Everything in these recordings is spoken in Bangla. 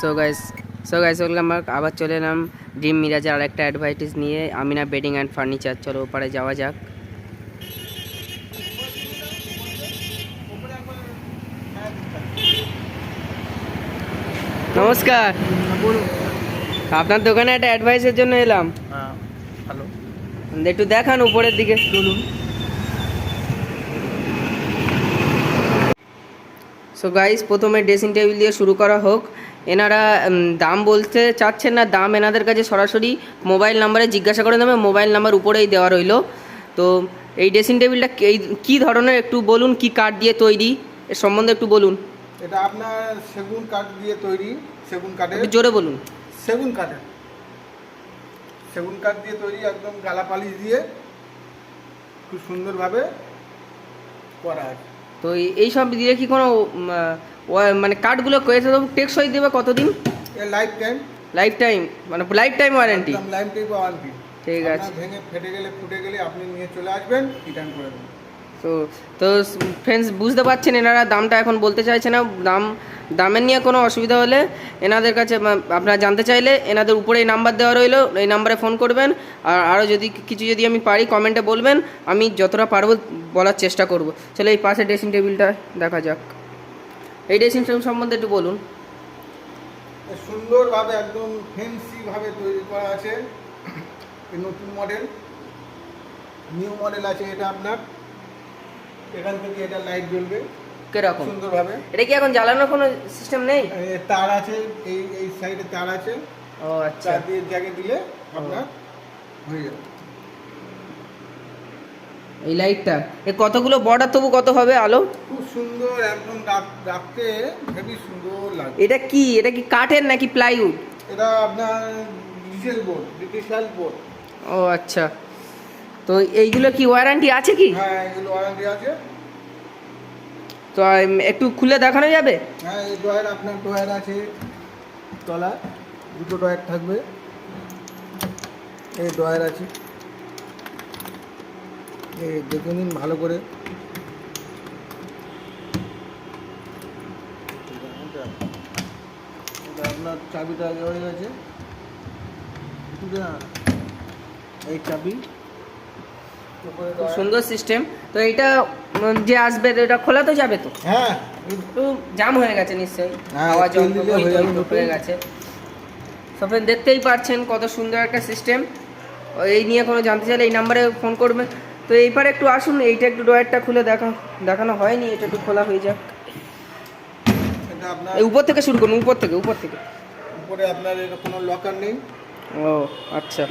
So guys so guys welcome back আবার চলে এলাম ড্রিম মিরাজের আর একটা অ্যাডভাইটিস নিয়ে আমিনা বেডিং অ্যান্ড ফার্নিচার চলো ওপারে যাওয়া যাক। নমস্কার। আপনার দোকানে একটা অ্যাডভাইসের জন্য এলাম। হ্যাঁ একটু দেখান উপরের দিকে। চলুন। সো গাইস প্রথমে ড্রেসিং টেবিল দিয়ে শুরু করা হোক। এনারা দাম বলতে চাচ্ছেন না দাম এনাদের কাছে সরাসরি মোবাইল নাম্বারে জিজ্ঞাসা করে নেবে মোবাইল নাম্বার উপরেই দেওয়া রইল। তো এই ড্রেসিং টেবিলটা এই কী ধরনের একটু বলুন কি কাঠ দিয়ে তৈরি এর সম্বন্ধে একটু বলুন। এটা আপনার সেগুন কাঠ দিয়ে তৈরি সেগুন কাঠের। একটু জোরে বলুন। সেগুন কাঠের। সেগুন কাঠ দিয়ে তৈরি একদম গালা পালিশ দিয়ে খুব সুন্দরভাবে করা আছে। তো এই সব দিয়ে কি কোনো মানে কাঠগুলো কয়েছে টেকসই দেবে কতদিন? লাইফ টাইম লাইফ টাইম মানে লাইফ টাইম ওয়ারেন্টি একদম লাইফ টাইম ওয়ারেন্টি ঠিক আছে। ভেঙে ফেটে গেলে ফুটে গেলে আপনি নিয়ে চলে আসবেন রিটার্ন করে দেবেন। তো তো ফ্রেন্ডস বুঝতে পারছেন এনারা দামটা এখন বলতে চাইছে না দাম দামের নিয়ে কোনো অসুবিধা হলে এনাদের কাছে আপনারা জানতে চাইলে এনাদের উপরে এই নাম্বার দেওয়া রইল এই নাম্বারে ফোন করবেন আর আরও যদি কিছু যদি আমি পারি কমেন্টে বলবেন আমি যতটা পারব বলার চেষ্টা করব। চলো এই পাশে ড্রেসিং টেবিলটা দেখা যাক। এই ড্রেসিং টেবিল সম্বন্ধে একটু বলুন। সুন্দরভাবে একদম ফেন্সি ভাবে তৈরি করা আছে। নতুন মডেল নিউ মডেল আছে এটা আপনার। এখান থেকে এটা লাইট জ্বলবে। কীরকম? সুন্দরভাবে। এটা কি এখন জ্বালানোর কোনো সিস্টেম নেই? তার আছে এই এই সাইডে তার আছে। ও আচ্ছা। দিয়ে জায়গায় দিলে আপনার হয়ে যাবে। এই লাইটটা। এ কতগুলো বর্ডার তবু কত হবে আলো? খুব সুন্দর একদম রাখ- রাখতে হেবি সুন্দর লাগে এটা কি? এটা কি কাঠের নাকি প্লাইউড? এটা আপনার ডিজেল বোর্ড ডিজিটাল বোর্ড। ও আচ্ছা। তো এইগুলো কি ওয়ারেন্টি আছে কি? হ্যাঁ এগুলো ওয়ারেন্টি আছে। তো একটু খুলে দেখানো যাবে? হ্যাঁ এই ড্রয়ার আপনার ড্রয়ার আছে তলা দুটো ড্রয়ার থাকবে। এই ড্রয়ার আছে। দেখে নিন ভালো করে। আপনার চাবিটা আগে হয়ে গেছে। এই চাবি। সুন্দর সিস্টেম তো এটা যে আসবে এটা খোলা তো যাবে তো? হ্যাঁ। একটু জাম হয়ে গেছে নিশ্চয়ই। হ্যাঁ, গেছে। দেখতেই পাচ্ছেন কত সুন্দর একটা সিস্টেম এই নিয়ে কোনো জানতে চাইলে এই নাম্বারে ফোন করবে তো এইবার একটু আসুন এইটা একটু ড্রয়ারটা খুলে দেখা দেখানো হয়নি এটা একটু খোলা হয়ে যাক। এই উপর থেকে শুরু করুন উপর থেকে উপর থেকে। উপরে আপনার এর কোনো লকার নেই? ও আচ্ছা।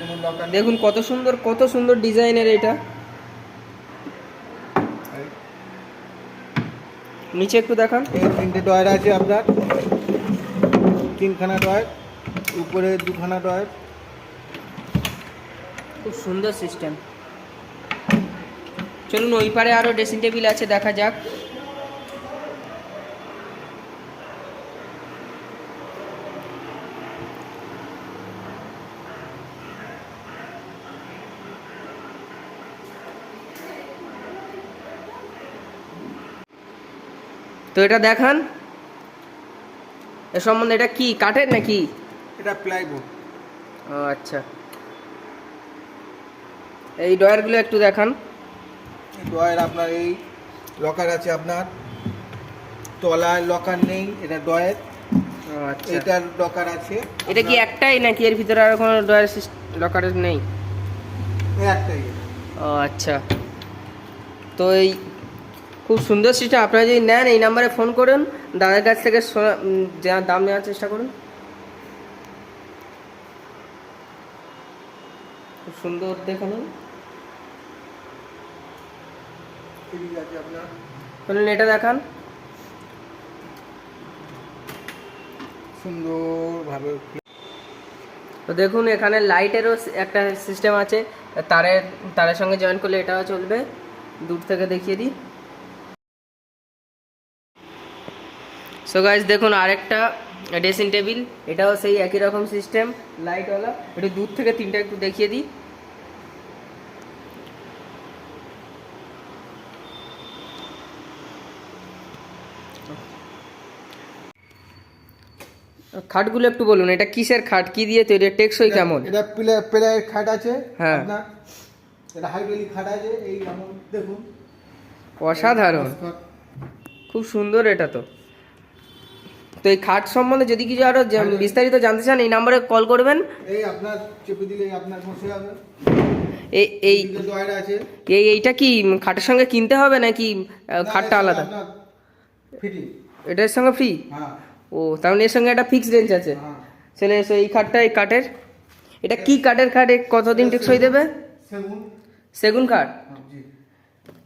কোনো লকার দেখুন কত সুন্দর কত সুন্দর ডিজাইনের এটা। নিচে একটু দেখান। এই তিনটে ডয়ার আছে আপনার। তিনখানা ডয়ার উপরে দুখানা ডয়ার খুব সুন্দর সিস্টেম চলুন ওই পারে আরও ড্রেসিং টেবিল আছে দেখা যাক। তো এটা দেখান। এর সম্বন্ধে এটা কি কাঠের নাকি? এটা প্লাইবোর্ড। ও আচ্ছা। এই ডয়ারগুলো একটু দেখান। ডয়ার আপনার এই লকার আছে আপনার। তলায় লকার নেই এটা ডয়ার আচ্ছা। এটার লকার আছে। এটা কি একটাই নাকি এর ভিতরে আর কোনো ডয়ার লকারের নেই? একটাই। ও আচ্ছা। তো এই খুব সুন্দর সিস্টেম। আপনারা যদি নেন এই নাম্বারে ফোন করুন। দাদার কাছ থেকে দাম নেওয়ার চেষ্টা করুন। খুব সুন্দর দেখুন এদিকে আছে আপনার। বলুন এটা দেখান। সুন্দরভাবে তো দেখুন এখানে লাইটেরও একটা সিস্টেম আছে। তারের তারের সঙ্গে জয়েন করলে এটাও চলবে। দূর থেকে দেখিয়ে দিই। সো গাইজ দেখুন আরেকটা ড্রেসিং টেবিল এটাও সেই একই রকম সিস্টেম লাইটওয়ালা একটু দূর থেকে তিনটা একটু দেখিয়ে দিই। খাটগুলো একটু বলুন এটা কিসের খাট? কি দিয়ে তৈরি? টেকসই কেমন? এটা প্লে প্লেয়ের খাট আছে হ্যাঁ। এটা হাইড্রোলিক খাট আছে এই যেমন দেখুন। অসাধারণ। খুব সুন্দর এটা তো। তো এই খাট সম্বন্ধে যদি কিছু আরও বিস্তারিত জানতে চান এই নাম্বারে কল করবেন। এই আপনার চেপে দিলে আপনার বসে যাবে এই এই এই এইটা কি খাটের সঙ্গে কিনতে হবে নাকি খাটটা আলাদা? এটার সঙ্গে ফ্রি হ্যাঁ। ও তার মানে এর সঙ্গে একটা ফিক্স রেঞ্জ আছে। হ্যাঁ। ছেলে এসে এই খাটটা এই কাঠের এটা কি কাঠের খাট? কতদিন টেকসই দেবে? সেগুন। সেগুন কাঠ হ্যাঁ, জি।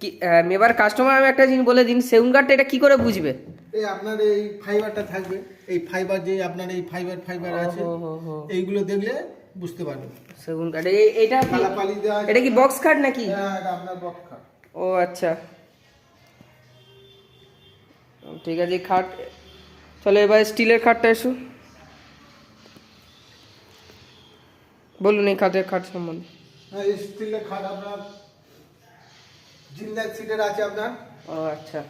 কি এবার কাস্টমার আমি একটা জিনিস বলে দিন সেগুন কাঠটা এটা কি করে বুঝবে? এই আপনার এই ফাইবারটা থাকবে। এই ফাইবার যে আপনার এই ফাইবার ফাইবার আছে। এইগুলো দেখলে বুঝতে পারবে সেগুন কাঠ আছে। এটা কি বক্স কাঠ নাকি? হ্যাঁ এটা আপনার বক্স খাট। ও আচ্ছা। ঠিক আছে খাট চলো এবার স্টিলের খাটটা এসো। বলুন এই খাটের খাট সম্বন্ধে। হ্যাঁ স্টিলের খাট আপনার সিটের আছে আপনার। ও আচ্ছা।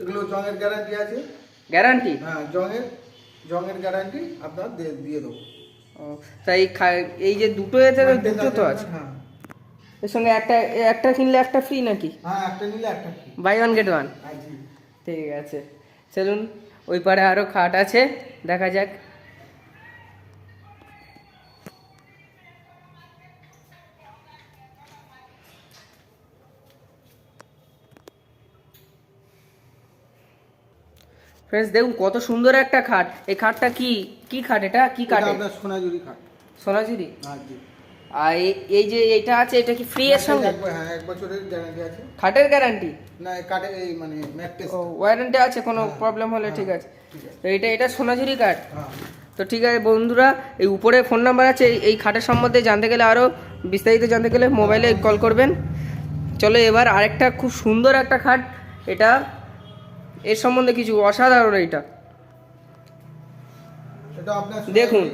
এগুলো জঙের গ্যারান্টি আছে? গ্যারান্টি? হ্যাঁ জঙের জঙের গ্যারান্টি আপনার দিয়ে দেবো। তাই এই যে দুটো এতে দুটো তো আছে হ্যাঁ। এর সঙ্গে একটা একটা কিনলে একটা ফ্রি নাকি? হ্যাঁ একটা নিলে একটা বাই ওয়ান গেট ওয়ান ঠিক আছে। চলুন। ওই পারে আরও খাট আছে দেখা যাক। ফ্রেন্ডস দেখুন কত সুন্দর একটা খাট। এই খাটটা কি কি খাট এটা? কি কাঠে সোনাঝুরি খাট। সোনাঝুরি? হ্যাঁ জি। আর এই- এই যে এটা আছে এটা কি ফ্রি এর সঙ্গে? হ্যাঁ এক বছরের গ্যারান্টি আছে। খাটের গ্যারান্টি না কাঠে এই মানে ম্যাট্রেস ও ওয়ারেন্টি আছে কোনো প্রবলেম হলে ঠিক আছে। তো এটা এটা সোনাঝুরি কাঠ হ্যাঁ। তো ঠিক আছে বন্ধুরা এই উপরে ফোন নাম্বার আছে এই- খাটের সম্বন্ধে জানতে গেলে আরও বিস্তারিত জানতে গেলে মোবাইলে কল করবেন। চলো এবার আরেকটা খুব সুন্দর একটা খাট। এটা এর সম্বন্ধে কিছু অসাধারণ এটা। দেখুন।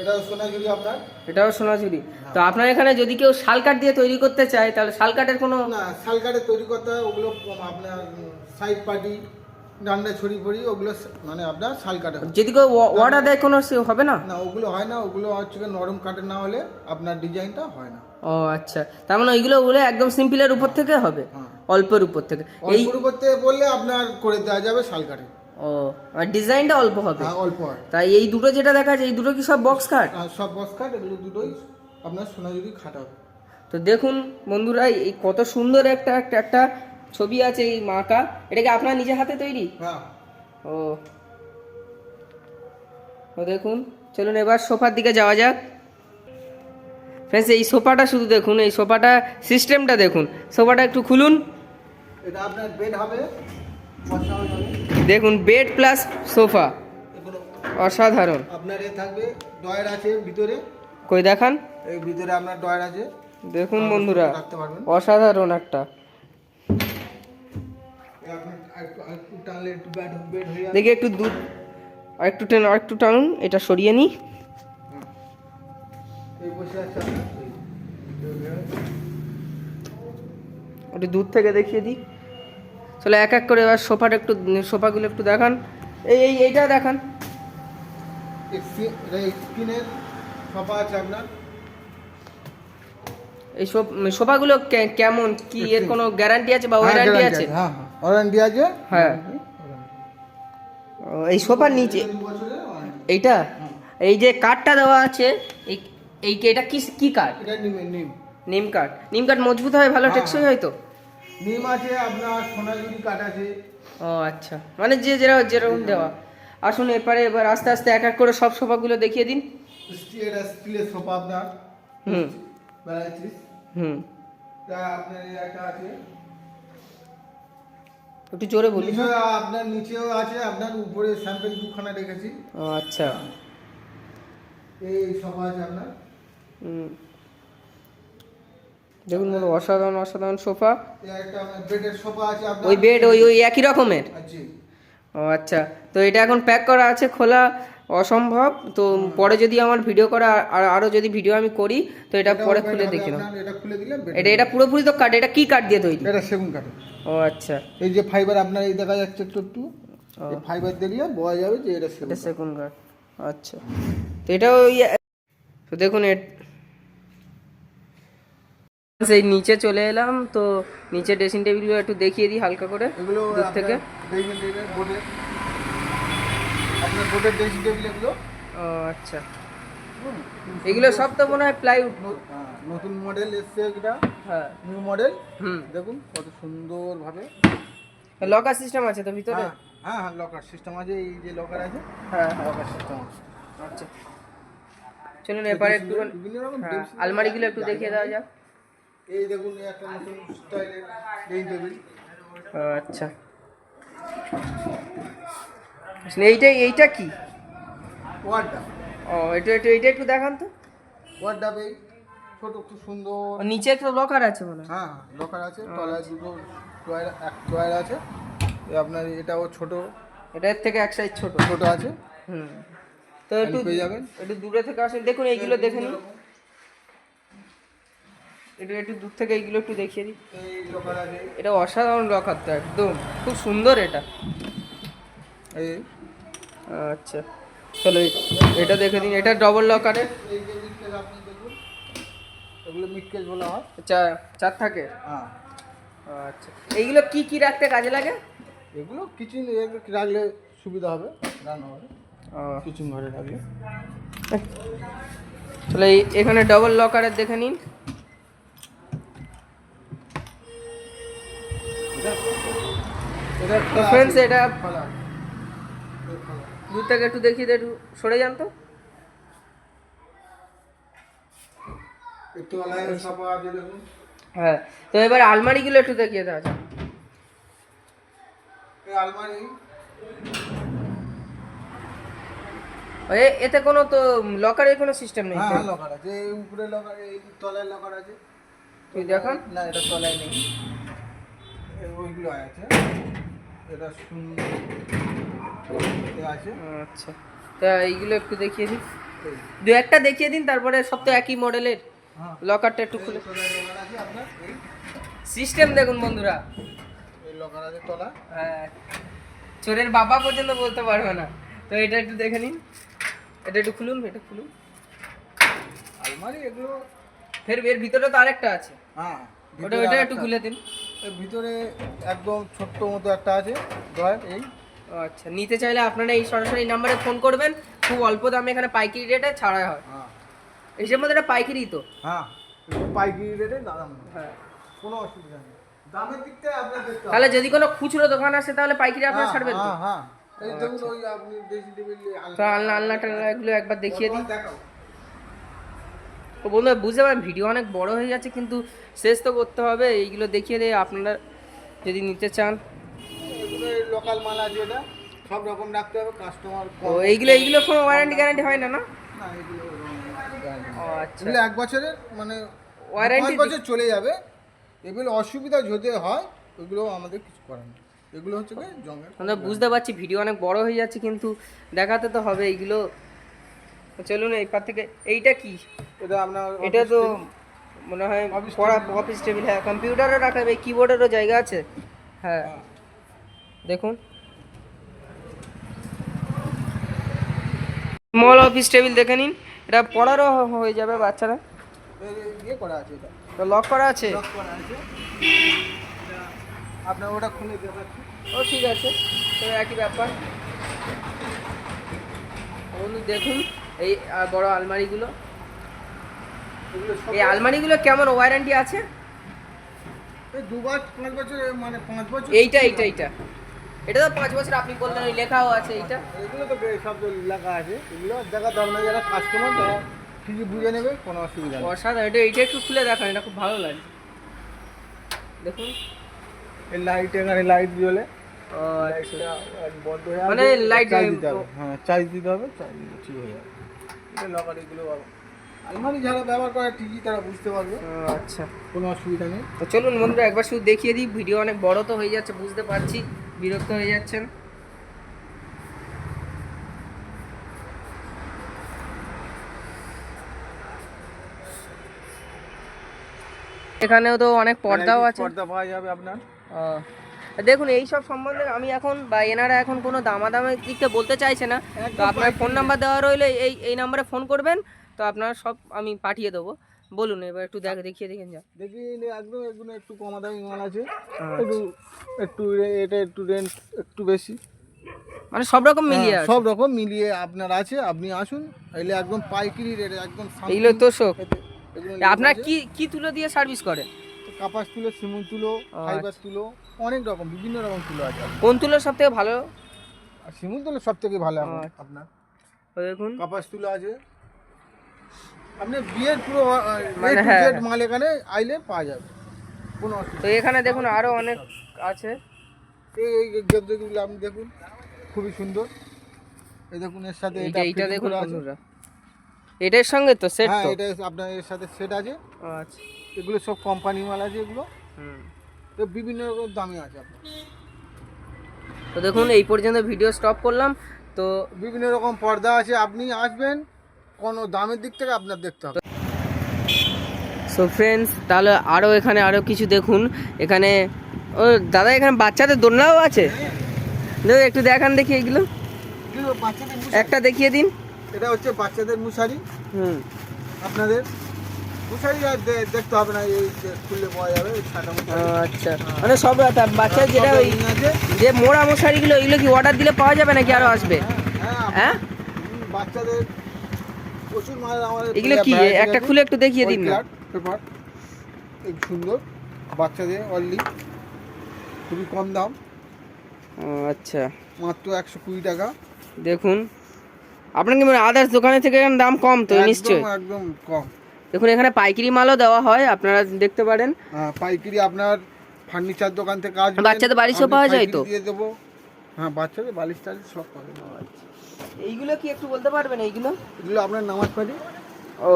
এটা সোনাঝুরি আপনার? এটাও সোনাঝুরি। তো আপনার এখানে যদি কেউ শাল কাঠ দিয়ে তৈরি করতে চায় তাহলে শাল কাঠের কোনো না শাল কাঠে তৈরি করতে হয় ওগুলো আপনার সাইড পার্টি ডান্ডা ছড়ি ফড়ি ওগুলো মানে আপনার শাল কাঠে যদি কেউ অর্ডার দেয় কোনো সে হবে না? না ওগুলো হয় না ওগুলো হচ্ছে নরম কাঠের না হলে আপনার ডিজাইনটা হয় না। ও আচ্ছা। তার মানে ওইগুলো ওগুলো একদম সিম্পলের উপর থেকে হবে? হ্যাঁ। অল্পের উপর থেকে। এই অল্পর করতে বললে আপনার করে দেওয়া যাবে শাল কাঠে ও আর ডিজাইনটা অল্প হবে। হ্যাঁ অল্প হয়। তাই এই দুটো যেটা দেখা যায় এই দুটো কি সব বক্স কাঠ আর সব বস কাঠ এগুলো দুটোই আপনার সোনাঝুরি খাট হবে। তো দেখুন বন্ধুরা এই কত সুন্দর একটা একটা একটা ছবি আছে এই মাকা। এটা কি আপনার নিজের হাতে তৈরি? হ্যাঁ। ও। তো দেখুন চলুন এবার সোফার দিকে যাওয়া যাক। ফ্রেন্ডস এই সোফাটা শুধু দেখুন এই সোফাটা সিস্টেমটা দেখুন। সোফাটা একটু খুলুন। এটা আপনার বেড হবে বসা হয়ে যাবে দেখুন বেড প্লাস সোফা অসাধারণ। আপনার এ থাকবে ডয়ার আছে ভিতরে। কই দেখান? এই ভিতরে আপনার ডয়ার আছে। দেখুন বন্ধুরা রাখতে পারবেন। অসাধারণ একটা। আরেকটু- আরেকটু দেখি একটু দুধ আর একটু টেন আর একটু টানুন এটা সরিয়ে এই। একটু দূর থেকে দেখিয়ে দিই। চলো এক এক করে এবার সোফাটা একটু সোফাগুলো একটু দেখান। এই এই এইটা দেখান। এই সোফা আছে আপনার। সোফ- সোফাগুলো কেমন? কি এর কোনো গ্যারান্টি আছে বা হ্যাঁ, ওয়ারেন্টি আছে? হ্যাঁ হ্যাঁ ওয়ারেন্টি আছে। হ্যাঁ। ও, এই সোফার নিচে। এইটা? এই যে কাঠটা দেওয়া আছে এই এই এটা কি কি কাঠ? নিম কাঠ। নিম কাঠ মজবুত হয় ভালো। টেকসই হয় তো? নিম আছে আপনার সোনাঝুরি কাঠ আছে। ও আচ্ছা। মানে যে যেরকম যেরকম দেওয়া। আসুন এরপরে এবার আস্তে আস্তে এক এক করে সব সোফাগুলো দেখিয়ে দিন। এটা স্টিলের সোফা আপনার। হুম। ভ্যারাইটিস। হুম। তা আপনার একটা আছে। একটু জোরে বলি আপনার নিচেও আছে। আপনার উপরে স্যাম্পেল দুখানা রেখেছি। ও আচ্ছা। এই সোফা আছে আপনার। হুম। দেখুন বলো, অসাধারণ অসাধারণ সোফা। আপনার। ওই বেড ওই ওই একই রকমের? ও আচ্ছা তো এটা এখন প্যাক করা আছে খোলা অসম্ভব। তো পরে যদি আমার ভিডিও করা আর আরও যদি ভিডিও আমি করি তো এটা পরে খুলে দেখি না এটা দিলে এটা পুরোপুরি তো কাঠ এটা কি কাঠ দিয়ে তৈরি? এটা সেগুন কাঠ। ও আচ্ছা। এই যে ফাইবার আপনার এই দেখা যাচ্ছে একটু একটু। ফাইবার দেখলে বোঝা যাবে যে এটা সেগুন কাঠ। আচ্ছা। তো এটা ওই তো দেখুন সেই নিচে চলে এলাম তো নিচে ড্রেসিং টেবিলগুলো একটু দেখিয়ে দিই হালকা করে দূর থেকে। ও আচ্ছা। এগুলো সব তো মনে হয় প্লাইউড হ্যাঁ, নতুন মডেল এসছে এটা। হ্যাঁ। নিউ মডেল হুম। দেখুন কত সুন্দরভাবে। লকার সিস্টেম আছে তো ভিতরে? হ্যাঁ হ্যাঁ হ্যাঁ লকার সিস্টেম আছে এই যে লকার আছে। হ্যাঁ। হ্যাঁ লকার সিস্টেম আছে। আচ্ছা। চলুন এবারে একটু হ্যাঁ আলমারিগুলো একটু দেখিয়ে দেওয়া যাক। এই দেখুন একটা নতুন স্টাইলের ড্রেসিং টেবিল আচ্ছা। এইটা এইটা কি? ওয়ার্ডটা ও এটা এটা এটা একটু দেখান তো। ওয়ার্ডটা এই ছোট খুব সুন্দর। নিচে একটা লকার আছে মনে হয়। হ্যাঁ লকার আছে তলায় দুটো ড্রয়ার এক ড্রয়ার আছে। আপনার এটাও ছোট। এটার থেকে এক সাইজ ছোট। ছোট আছে। হুম। তো একটু পেয়ে যাবেন। একটু দূরে থেকে আসেন। দেখুন এইগুলো দেখে নিন। একটু একটু দূর থেকে এইগুলো একটু দেখিয়ে দিই। এটা অসাধারণ লকার তো একদম। খুব সুন্দর এটা। এই আচ্ছা। চলো এটা দেখে দিন। এটা ডবল লকারে এগুলো মিটকেস বলা হয়। চার চার থাকে? হ্যাঁ। আচ্ছা। এইগুলো কি কি রাখতে কাজে লাগে? এগুলো কিচেন রাখলে সুবিধা হবে রান্না হবে। কিচেন ঘরে রাখলে। এই এখানে ডবল লকারের দেখে নিন। তো ফ্রেন্ডস এটা দূর থেকে একটু দেখিয়ে একটু সরে যান তো। হ্যাঁ তো এবার আলমারিগুলো একটু দেখিয়ে দেওয়া যাক। আলমারি। এতে কোনো তো লকারের কোনো সিস্টেম নেই হ্যাঁ হ্যাঁ লকার আছে। এই উপরে লকার এই তলায় লকার আছে। তুই দেখান। না এটা তলায় নেই। ওইগুলো আছে। এটা আছে। আচ্ছা। তা এইগুলো একটু দেখিয়ে দিন। দু একটা দেখিয়ে দিন তারপরে সব তো একই মডেলের। হ্যাঁ। লকারটা একটু খুলে। সিস্টেম দেখুন বন্ধুরা। হ্যাঁ। চোরের বাবা পর্যন্ত বলতে পারবে না। তো এটা একটু দেখে নিন। এটা একটু খুলুন এটা খুলুন। আলমারি এগুলো ফের এর ভিতরে তো আরেকটা আছে। হ্যাঁ ওটা ওটা একটু খুলে দিন। ভিতরে একদম ছোট্ট মতো একটা আছে। ড্রয়ার এই। আচ্ছা নিতে চাইলে আপনারা এই সরাসরি এই নাম্বারে ফোন করবেন। খুব অল্প দামে এখানে পাইকারি রেটে ছাড়া হয়। হ্যাঁ। এসের মধ্যে এটা পাইকারি তো? হ্যাঁ পাইকারি রেটে দাম হ্যাঁ। কোনো অসুবিধা নেই। দামের দিক থেকে আপনার তাহলে যদি কোনো খুচরো দোকান আসে তাহলে পাইকারি আপনারা হ্যাঁ, ছাড়বেন তো? হ্যাঁ হ্যাঁ। এই দেখুন ওই আপনি দেশি টেবিল আলনা আলনা টালনা এগুলো একবার দেখিয়ে দিন। দেখাও। তো বন্ধু বুঝতে পারেন ভিডিও অনেক বড় হয়ে যাচ্ছে কিন্তু শেষ তো করতে হবে। এইগুলো দেখিয়ে দিয়ে আপনারা যদি নিতে চান। এগুলো লোকাল মাল আছে এটা সব রকম রাখতে হবে কাস্টমার ও এইগুলো এইগুলো কোনো ওয়ারেন্টি গ্যারান্টি হয় না না? আচ্ছা। এক বছরের মানে পাঁচ বছর চলে যাবে। এগুলো অসুবিধা যদি হয় ওগুলো আমাদের কিছু করার নেই। এগুলো হচ্ছে কি জঙ্গের আমরা বুঝতে পারছি ভিডিও অনেক বড় হয়ে যাচ্ছে কিন্তু দেখাতে তো হবে এইগুলো চলুন এইপার থেকে এইটা কি? এটা আপনার এটা তো মনে হয় Office পড়া অফিস টেবিল হ্যাঁ কম্পিউটারও রাখা যাবে কিবোর্ডেরও জায়গা আছে? হ্যাঁ। দেখুন। স্মল অফিস টেবিল দেখে নিন এটা পড়ারও হয়ে যাবে বাচ্চারা। ইয়ে করা আছে এটা। লক করা আছে? লক করা আছে। আপনার ওটা খুলে দেখাচ্ছি। ও ঠিক আছে। তো একই ব্যাপার। দেখুন। এই বড় আলমারিগুলো। এগুলো এই আলমারিগুলো কেমন ওয়ারেন্টি আছে? এই দুবার পাঁচ বছর মানে পাঁচ বছর এইটা এইটা এইটা। এটা তো পাঁচ বছর আপনি বললেন ওই লেখাও আছে এইটা। এগুলো তো সব লেখা আছে। এগুলো দেখা দরকার যারা কাস্টমার তারা ঠিকই বুঝে নেবে কোনো অসুবিধা নেই। অসাধারণ এটা এইটা একটু খুলে দেখান এটা খুব ভালো লাগে। দেখুন। এই লাইট এখানে লাইট জ্বলে। আচ্ছা। মানে চার্জ দিতে হবে। হ্যাঁ চার্জ দিতে হবে চার্জ ঠিক হয়ে যাবে। এটা লকার এগুলো আলমারি যারা ব্যবহার করে ঠিকই তারা বুঝতে পারবে। আচ্ছা। কোনো অসুবিধা নেই। তো চলুন বন্ধুরা একবার শুধু দেখিয়ে দিই। ভিডিও অনেক বড় তো হয়ে যাচ্ছে বুঝতে পারছি। বিরক্ত হয়ে যাচ্ছেন। এখানেও তো অনেক পর্দাও আছে। পর্দা পাওয়া যাবে আপনার। দেখুন এই সব সম্বন্ধে আমি এখন বা এনারা এখন কোনো দামাদামের দিক থেকে বলতে চাইছে না। তো আপনার ফোন নাম্বার দেওয়া রইলে এই এই নাম্বারে ফোন করবেন তো আপনার সব আমি পাঠিয়ে দেবো। বলুন এবার একটু দেখ দেখিয়ে দেখেন যা দেখি একদম এগুলো একটু কমা দামি মাল আছে। আচ্ছা। একটু একটু এটা একটু রেন্ট একটু বেশি। মানে সব রকম মিলিয়ে হ্যাঁ, সব রকম মিলিয়ে আপনার আছে আপনি আসুন এলে একদম পাইকারি রেটে একদম শান্তি- তো এগুলো লেবু আপনার। কি কি তুলো দিয়ে সার্ভিস করেন কাপাস তুলো সিমুন তুলো ফাইবার তুলো। অনেক রকম বিভিন্ন রকম তুলো আছে। কোন তুলো সব থেকে ভালো? আর সিমুন তুলো সব থেকে ভালো এখন আচ্ছা। আপনার? দেখুন। কাপাস তুলো আছে। আপনি বিয়ের পুরো মানে মানে হ্যাঁ। মাল এখানে আইলে পাওয়া যাবে। কোনো তো এখানে দেখুন আরও অনেক আছে। এই এই আপনি দেখুন খুবই সুন্দর। এই দেখুন এর সাথে এইটা এটা দেখুন। বন্ধুরা। এটার সঙ্গে তো সেট হ্যাঁ তো? এটা আপনার এর সাথে সেট আছে। আচ্ছা। এগুলো সব কোম্পানি মাল আছে এগুলো। হুম। তো বিভিন্ন রকম দামে আছে আপনার। তো দেখুন এই পর্যন্ত ভিডিও স্টপ করলাম। তো বিভিন্ন রকম পর্দা আছে আপনি আসবেন কোনো দামের দিক থেকে আপনার দেখতে হবে। সো ফ্রেন্ডস তাহলে আরও এখানে আরও কিছু দেখুন। এখানে ও দাদা এখানে বাচ্চাদের দোলনাও আছে? দেখো একটু দেখান দেখি এগুলো। একটা দেখিয়ে দিন। এটা হচ্ছে বাচ্চাদের মুশারি। হুম। আপনাদের দেখতে হবে না এই খুললে পাওয়া যাবে আচ্ছা। মানে সব বাচ্চার যেটা ওই যে মোড়া মশারিগুলো এগুলো কি অর্ডার দিলে পাওয়া যাবে নাকি আরও আসবে? হ্যাঁ হ্যাঁ হুম, বাচ্চাদের প্রচুর মাল আমাদের এগুলো কি একটা খুলে একটু দেখিয়ে দিন না। Paper, এই সুন্দর বাচ্চাদের অনলি খুবই কম দাম। আচ্ছা। মাত্র একশো কুড়ি টাকা। দেখুন। আপনার কি মানে আদার্স দোকানে থেকে দাম কম তো? নিশ্চয়ই। একদম কম। দেখুন এখানে পাইকারি মালও দেওয়া হয় আপনারা দেখতে পারেন। হ্যাঁ, পাইকারি আপনার ফার্নিচার দোকান থেকে আসবেন। বাচ্চাদের বালিশও পাওয়া যায় তো? দিয়ে দেবো। হ্যাঁ বাচ্চাদের বালিশ টালিশ সব পাবেন এইগুলো কি একটু বলতে পারবেন এইগুলো? এগুলো আপনার নামাজ পাড়ি। ও।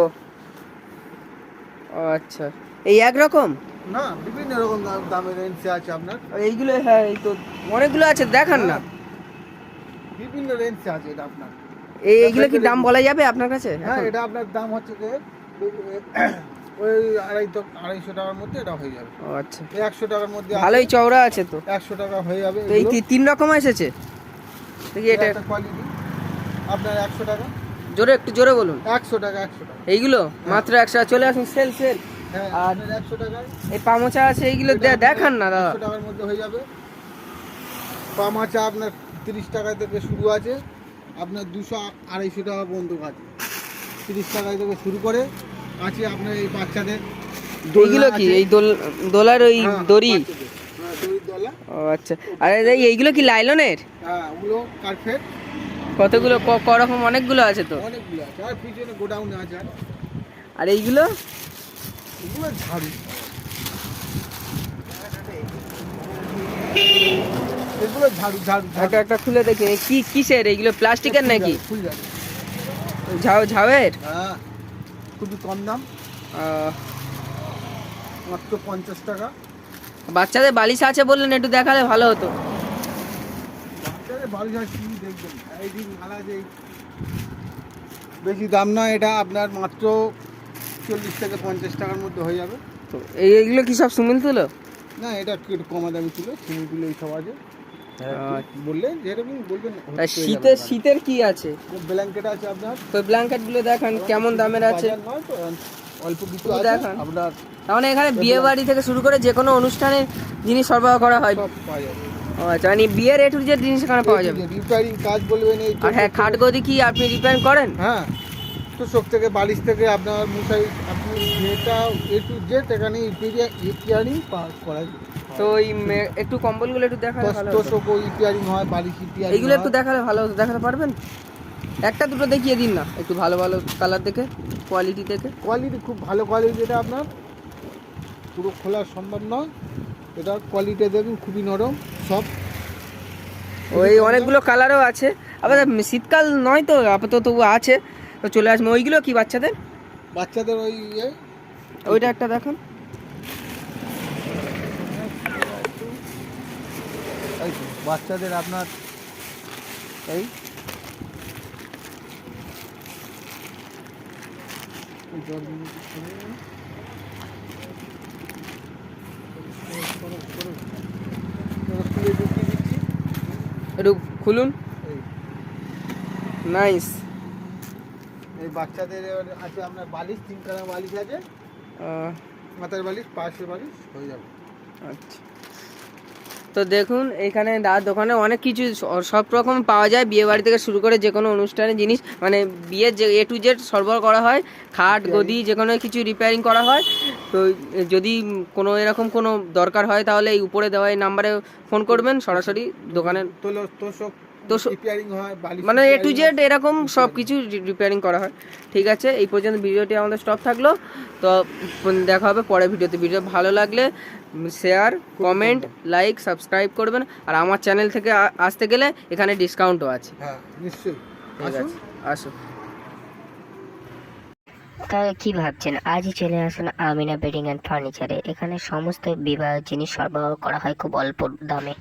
ও আচ্ছা। এই একরকম না বিভিন্ন রকম দাম- দামের রেঞ্জে আছে আপনার। আর এইগুলো হ্যাঁ এই তো অনেকগুলো আছে দেখান না। বিভিন্ন রেঞ্জে আছে এটা আপনার। এই এইগুলো কি দাম বলা যাবে আপনার কাছে? হ্যাঁ এটা আপনার দাম হচ্ছে যে ওই আড়াই আড়াইশো টাকার মধ্যে এটা হয়ে যাবে। ও আচ্ছা। একশো টাকার মধ্যে ভালোই চওড়া আছে তো। একশো টাকা হয়ে যাবে এই তিন রকম এসেছে? দেখি এটা একটা কোয়ালিটি আপনার একশো টাকা? জোরে একটু জোরে বলুন। একশো টাকা একশো টাকা। এইগুলো? মাত্র একশো চলে আসুন সেল সেল হ্যাঁ আর- একশো টাকায় এই পামোচা আছে এইগুলো দেখান না দাদা। একশো টাকার মধ্যে হয়ে যাবে। পামাচা আপনার তিরিশ টাকা থেকে শুরু আছে। আপনার দুশো আড়াইশো টাকা পর্যন্ত আছে তিরিশ টাকা থেকে শুরু করে আছে আপনার এই বাচ্চাদের এইগুলো কি এই দোল দোলার ওই হ্যাঁ, দড়ি। হ্যাঁ, ও আচ্ছা। আর এই এইগুলো কি লাইলনের? হ্যাঁ ওগুলো কার্পেট। কতগুলো? ক- রকম অনেকগুলো আছে তো? অনেকগুলো আছে। আর পিছনে গোডাউনে আছে। আর এইগুলো? এগুলো ঝাড়ু। এগুলো ঝাড়ু ঝাড়ু ঝাড়ু। একটা একটা খুলে দেখি। কি কিসের? এইগুলো প্লাস্টিকের নাকি? ফুল যাবে। ঝাউ ঝাউয়ের? হ্যাঁ। খুবই কম দাম। মাত্র পঞ্চাশ টাকা। বাচ্চাদের বালিশ আছে বললেন একটু দেখালে ভালো হতো। বাচ্চাদের কি দেখবেন? এই দিন মালা যে বেশি দাম নয় এটা আপনার মাত্র চল্লিশ থেকে পঞ্চাশ টাকার মধ্যে হয়ে যাবে। তো এই এইগুলো কি সব সুমিল তুলো? না এটা একটু কমা দামি ছিল সিমিগুলো এইসব আছে। যেরকম বলবেন শীতের শীতের কি আছে? ব্ল্যাঙ্কেট আছে আপনার? তো ব্ল্যাঙ্কেটগুলো দেখান কেমন দামের আছে? অল্প কিছু দেখান। আপনার তার মানে এখানে বিয়ে বাড়ি থেকে শুরু করে যে কোনো অনুষ্ঠানের জিনিস সরবরাহ করা হয়। ও আচ্ছা মানে বিয়ের এ টু জেড জিনিস এখানে পাওয়া যাবে। রিপেয়ারিং কাজ বলবেন এই আর হ্যাঁ খাট গদি কি আপনি রিপেয়ার করেন? হ্যাঁ থেকে বালিশ থেকে আপনার আপনি যেটা এ টু জেড এখানে রিপেয়ারিং করা যায় তো ওই একটু কম্বলগুলো একটু দেখালে ভালো। তোষক রিপেয়ারিং হয় বালিশ রিপেয়ারিং এইগুলো একটু দেখালে ভালো হতো দেখাতে পারবেন? একটা দুটো দেখিয়ে দিন না একটু ভালো ভালো কালার দেখে কোয়ালিটি দেখে। কোয়ালিটি খুব ভালো কোয়ালিটি এটা আপনার। পুরো খোলা সম্ভব নয়। এটা কোয়ালিটি দেখুন খুবই নরম সব ওই অনেকগুলো কালারও আছে। আবার শীতকাল নয় তো আপাতত আছে। তো চলে আসবে। ওইগুলো কি বাচ্চাদের? বাচ্চাদের ওই ইয়ে। ওইটা একটা দেখান। এই তো, বাচ্চাদের আপনার এই। একটু খুলুন। নাইস। এই বাচ্চাদের আছে আপনার বালিশ তিন কালার বালিশ আছে। মাথার বালিশ পাশের বালিশ হয়ে যাবে। আচ্ছা। তো দেখুন এখানে দার দোকানে অনেক কিছু সব রকম পাওয়া যায়। বিয়ে বাড়ি থেকে শুরু করে যে কোনো অনুষ্ঠানের জিনিস মানে বিয়ের যে এ টু জেড সরবরাহ করা হয় খাট গদি যে কোনো কিছু রিপেয়ারিং করা হয়। তো যদি কোনো এরকম কোনো দরকার হয় তাহলে এই উপরে দেওয়া এই নাম্বারে ফোন করবেন সরাসরি দোকানের হয় মানে এ টু জেড এরকম সব কিছু রিপেয়ারিং করা হয়। ঠিক আছে এই পর্যন্ত ভিডিওটি আমাদের স্টপ থাকল। তো দেখা হবে পরের ভিডিওতে। ভিডিও ভালো লাগলে শেয়ার কমেন্ট লাইক সাবস্ক্রাইব করবেন। আর আমার চ্যানেল থেকে আসতে গেলে এখানে ডিসকাউন্টও আছে। হ্যাঁ নিশ্চয়ই। ঠিক আসুন আছে আসুন। তাহলে কি ভাবছেন? আজই চলে আসুন আমিনা বেডিং অ্যান্ড ফার্নিচারে। এখানে সমস্ত বিবাহ জিনিস সরবরাহ করা হয় খুব অল্প দামে।